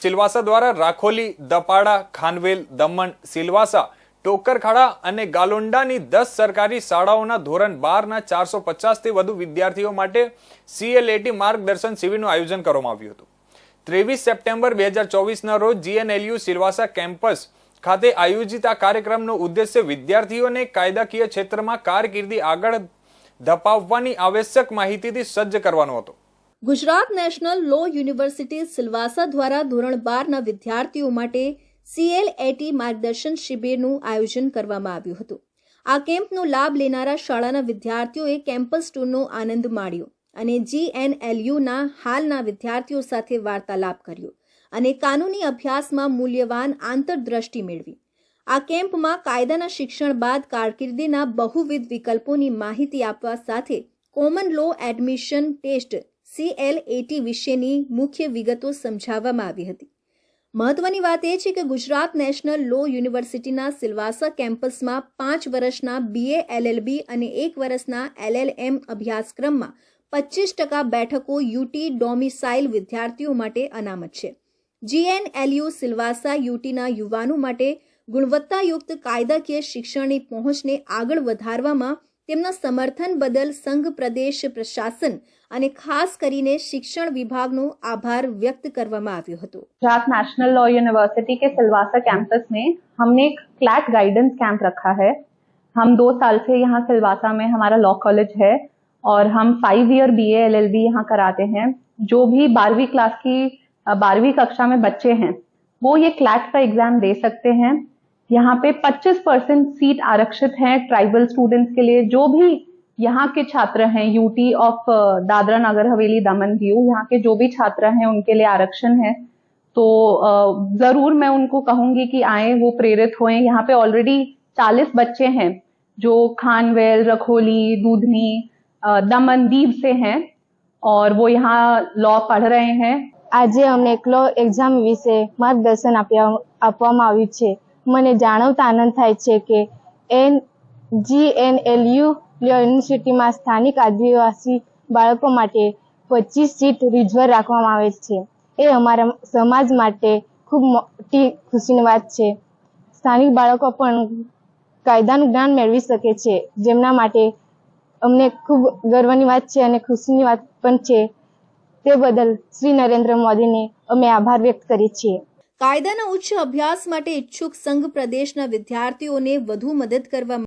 સિલવાસા દ્વારા રાખોલી, દપાડા, ખાનવેલ, દમણ, સિલવાસા, ટોકરખાડા અને ગાલોંડાની દસ સરકારી શાળાઓના ધોરણ બારના ચારસો પચાસથી વધુ વિદ્યાર્થીઓ માટે સીએલએટી માર્ગદર્શન શિબિરનું આયોજન કરવામાં આવ્યું હતું. ત્રેવીસ સપ્ટેમ્બર બે હજાર ચોવીસના રોજ જીએનએલયુ સિલવાસા કેમ્પસ ખાતે આયોજિત આ કાર્યક્રમનો ઉદ્દેશ્ય વિદ્યાર્થીઓને કાયદાકીય ક્ષેત્રમાં કારકિર્દી આગળ ધપાવવાની આવશ્યક માહિતીથી સજ્જ કરવાનો હતો. Gujarat national law university Silvassa દ્વારા ધોરણ બારના વિદ્યાર્થીઓ માટે સીએલએટી માર્ગદર્શન શિબિરનું આયોજન કરવામાં આવ્યું હતું. આ કેમ્પનો લાભ લેનારા શાળાના વિદ્યાર્થીઓએ કેમ્પસ ટૂરનો આનંદ માણ્યો અને જીએનએલયુના હાલના વિદ્યાર્થીઓ સાથે વાર્તાલાપ કર્યો અને કાનૂની અભ્યાસમાં મૂલ્યવાન આંતરદ્રષ્ટિ મેળવી. આ કેમ્પમાં કાયદાના શિક્ષણ બાદ કારકિર્દીના બહુવિધ વિકલ્પોની માહિતી આપવા સાથે common law admission test CLAT વિશેની મુખ્ય વિગતો સમજાવવામાં આવી હતી. મહત્વની વાત એ છે કે ગુજરાત નેશનલ લો યુનિવર્સિટીના સિલવાસા કેમ્પસમાં પાંચ વર્ષના બીએ એલએલબી અને એક વર્ષના એલએલએમ અભ્યાસક્રમમાં પચીસ ટકા બેઠકો યુટી ડોમિસાઇલ વિદ્યાર્થીઓ માટે અનામત છે. જીએનએલયુ સિલવાસા યુટીના યુવાનો માટે ગુણવત્તાયુક્ત કાયદાકીય શિક્ષણની પહોંચને આગળ વધારવામાં તેમના સમર્થન બદલ સંઘ પ્રદેશ પ્રશાસન અને ખાસ કરીને શિક્ષણ વિભાગનો આભાર વ્યક્ત કરવામાં આવ્યો હતો गुजरात नेशनल लॉ यूनिवर्सिटी के सिलवासा कैंपस में हमने एक फ्लैट गाइडेंस कैंप रखा है हम दो साल से यहाँ सिलवासा में हमारा लॉ कॉलेज है और हम five year B L L B यहाँ कराते हैं जो भी बारहवीं क्लास की अ, बारहवीं कक्षा में बच्चे हैं वो ये क्लैट का एग्जाम दे सकते हैं यहाँ पे 25 परसेंट सीट आरक्षित है ट्राइबल स्टूडेंट्स के लिए जो भी यहाँ के छात्र हैं यूटी ऑफ दादरा नगर हवेली दमन दीव यहाँ के जो भी छात्र हैं उनके लिए आरक्षण है तो अ, जरूर मैं उनको कहूंगी कि आए वो प्रेरित हों यहाँ पे ऑलरेडी 40 बच्चे हैं जो खानवेल रखोली दूधनी अ, दमन दीव से हैं और वो यहाँ लॉ पढ़ रहे हैं આજે અમને ક્લો એક્ઝામ વિશે માર્ગદર્શન આપ્યા આપવામાં આવ્યું છે મને જાણવતા આનંદ થાય છે કે એન, જી એન એલ યુનિવર્સિટીમાં સ્થાનિક આદિવાસી બાળકો માટે પચીસ સીટ રિઝર્વ રાખવામાં આવે છે. એ અમારા સમાજ માટે ખૂબ મોટી ખુશીની વાત છે. સ્થાનિક બાળકો પણ કાયદાનું જ્ઞાન મેળવી શકે છે, જેમના માટે અમને ખૂબ ગર્વની વાત છે અને ખુશીની વાત પણ છે. તે બદલ શ્રી નરેન્દ્ર મોદીને અમે આભાર વ્યક્ત કરીએ છીએ. કાયદાના ઉચ્ચ અભ્યાસ માટે ઇચ્છુક સંઘ પ્રદેશના વિદ્યાર્થીઓને વધુ મદદ કરવા